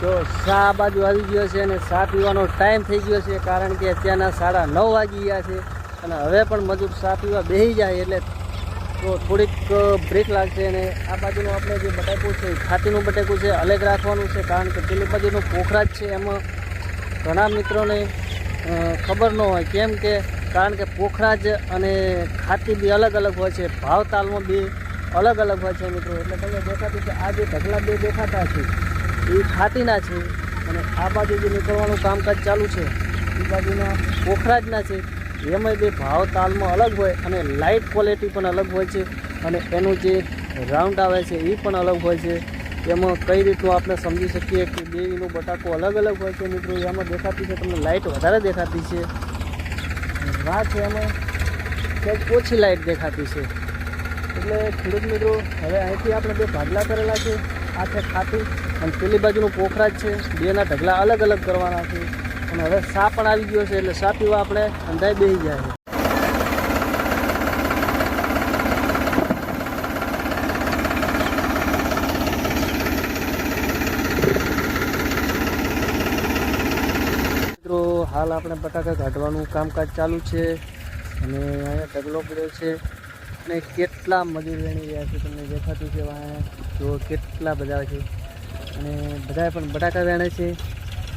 તો શા બાજુ આવી ગયો છે અને શા પીવાનો ટાઈમ થઈ ગયો છે? કારણ કે અત્યારના સાડા નવ વાગી ગયા છે અને હવે પણ મજૂર શા પીવા બેસી જાય એટલે તો થોડીક બ્રેક લાગશે અને આ બાજુનું આપણે જે બટાકું છે ખાતીનું બટાકું છે, અલગ રાખવાનું છે. કારણ કે પેલી બાજુનું જ છે એમાં ઘણા મિત્રોને ખબર ન હોય. કેમ કે, કારણ કે પોખરાજ અને ખાતી બી અલગ અલગ હોય છે. ભાવ તાલમાં બી અલગ અલગ હોય છે મિત્રો. એટલે તમને દેખાતું કે આ જે ઢગલા બે દેખાતા છે એ ખાતીના છે અને આ બાજુ જે નીકળવાનું કામકાજ ચાલુ છે, એ બાજુના પોખરાજના છે એમાં બે ભાવ તાલમાં અલગ હોય અને લાઇટ ક્વોલિટી પણ અલગ હોય છે અને એનું જે રાઉન્ડ આવે છે એ પણ અલગ હોય છે. એમાં કઈ રીતનું આપણે સમજી શકીએ કે બેયનું બટાકો અલગ અલગ હોય છે મિત્રો? એમાં દેખાતી છે, તમને લાઇટ વધારે દેખાતી છે. વાત છે એમાં કંઈક ઓછી લાઇટ દેખાતી છે. એટલે ખેડૂત મિત્રો, હવે અહીંથી આપણે બે ભાગલા કરેલા છે. આ છે ખાતું અને પેલી બાજુનું પોખરાજ છે. બેના ઢગલા અલગ અલગ કરવાના છે. અને હવે સા પણ આવી ગયો છે, એટલે સા પીવા આપણે અંધાઈ બેસી જાય હાલ આપણે બટાકા કાઢવાનું કામકાજ ચાલુ છે. અને અહીંયા ઢગલો પડ્યો છે. અને કેટલા મજૂર વેણી રહ્યા છે તમને દેખાતું છે જો કેટલા બધા છે. અને બધાએ પણ બટાકા વેણે છે.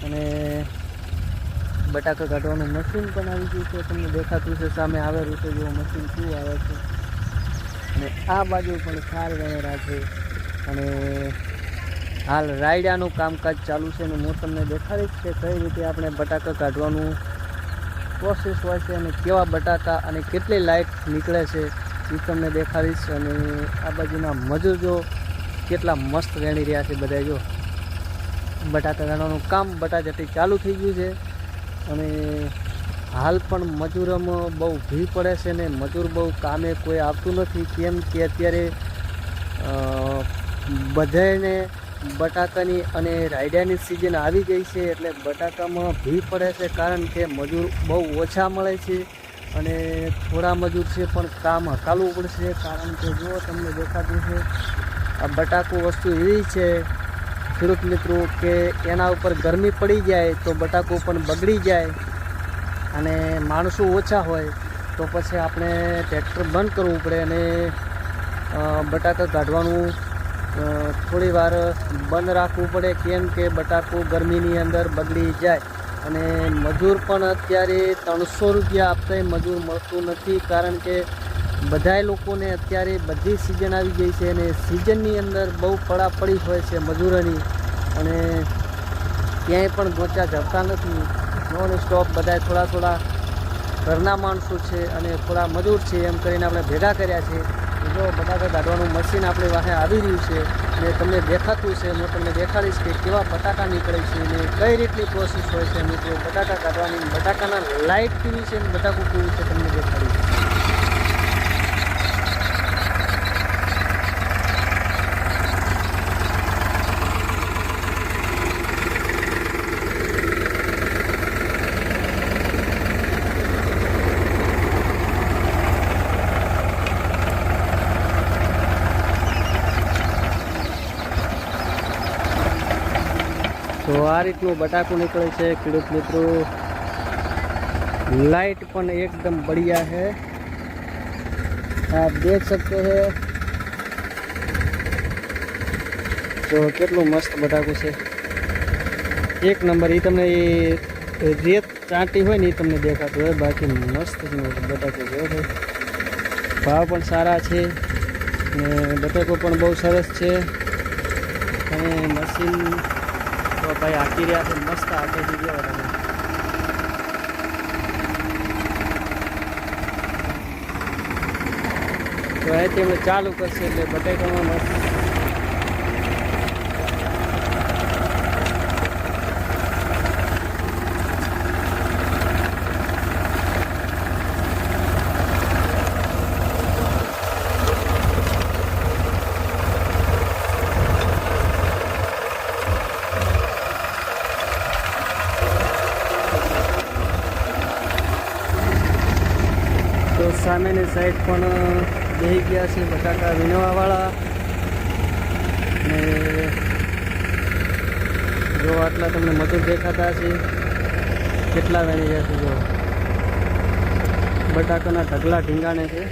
અને બટાકા કાઢવાનું મશીન પણ આવી ગયું છે. તમને દેખાતું છે સામે આવેલું છે. જેવું મશીન શું આવે છે. અને આ બાજુ પણ ખાર વેણેરા છે. અને હાલ રાયડાનું કામકાજ ચાલુ છે અને હું તમને દેખાડીશ કે કઈ રીતે આપણે બટાકા કાઢવાનું પ્રોસેસ હોય છે અને કેવા બટાકા અને કેટલી લાઇટ નીકળે છે. એ તમને દેખાડીશ અને આ બાજુના મજૂર જો કેટલા મસ્ત વેણી રહ્યા છે બધા જો. બટાકા કાઢવાનું કામ બટાજટી ચાલુ થઈ ગયું છે અને હાલ પણ મજૂરોમાં બહુ ભીડ પડે છે ને મજૂર બહુ કામે કોઈ આવતું નથી. કેમ કે અત્યારે બધાને બટાકાની અને રાયડાની સિઝન આવી ગઈ છે એટલે બટાકામાં ભીડ પડે છે કારણ કે મજૂર બહુ ઓછા મળે છે. અને થોડા મજૂર છે, પણ કામ હકાલવું પડશે. કારણ કે જો તમને દેખાતું છે આ બટાકું વસ્તુ એવી છે, ખેડૂત મિત્રો, કે એના ઉપર ગરમી પડી જાય તો બટાકુ પણ બગડી જાય અને માણસો ઓછા હોય, તો પછી આપણે ટ્રેક્ટર બંધ કરવું પડે અને બટાકા કાઢવાનું થોડી વાર બંધ રાખવું પડે, કેમ કે બટાકું ગરમીની અંદર બગડી જાય. અને મજૂર પણ અત્યારે ત્રણસો રૂપિયા આપતા મજૂર મળતું નથી કારણ કે બધાય લોકોને અત્યારે બધી સિઝન આવી ગઈ છે અને સિઝનની અંદર બહુ પડાપડી હોય છે મજૂરોની અને ક્યાંય પણ ગોચા જતા નથી. નોન સ્ટોપ બધાય થોડા થોડા ઘરના માણસો છે અને થોડા મજૂર છે એમ કરીને આપણે ભેગા કર્યા છે. જો બટાકા કાઢવાનું મશીન આપણી પાસે આવી રહ્યું છે ને તમને દેખાતું છે, હું તમને દેખાડીશ કે કેવા બટાકા નીકળે છે ને કઈ રીતની પ્રોસેસ હોય છે મિત્રો. બટાકા કાઢવાની, બટાકાના લાઇટ કેવી છે ને બટાકું કેવું છે તમને દેખાડીશ તો આ રીતનું બટાકું નીકળે છે, ખેડૂત મિત્રો. લાઈટ પણ એકદમ બઢિયા હે આપ દેખ સકતે હે તો કેટલું મસ્ત બટાકું છે. એક નંબર એ તમને એ રેત ચાંટી હોય ને એ તમને દેખાતું હોય. બાકી મસ્ત બટાકું જોયો છે ભાવ પણ સારા છે ને બટાકો પણ બહુ સરસ છે. અને મશીન તો ભાઈ હાકી રહ્યા છે મસ્ત હાકી ગયો તમે તો એ તેમણે ચાલુ કરશે એટલે બટેકામાં મસ્ત તો સામેની સાઈડ પણ બેહી ગયા છે બટાકા વિનવાવાળા ને જો આટલા તમને મજૂર દેખાતા છે કેટલા વેણી ગયા છે જો. બટાકાના ઢગલા ઢીંગાણે છે.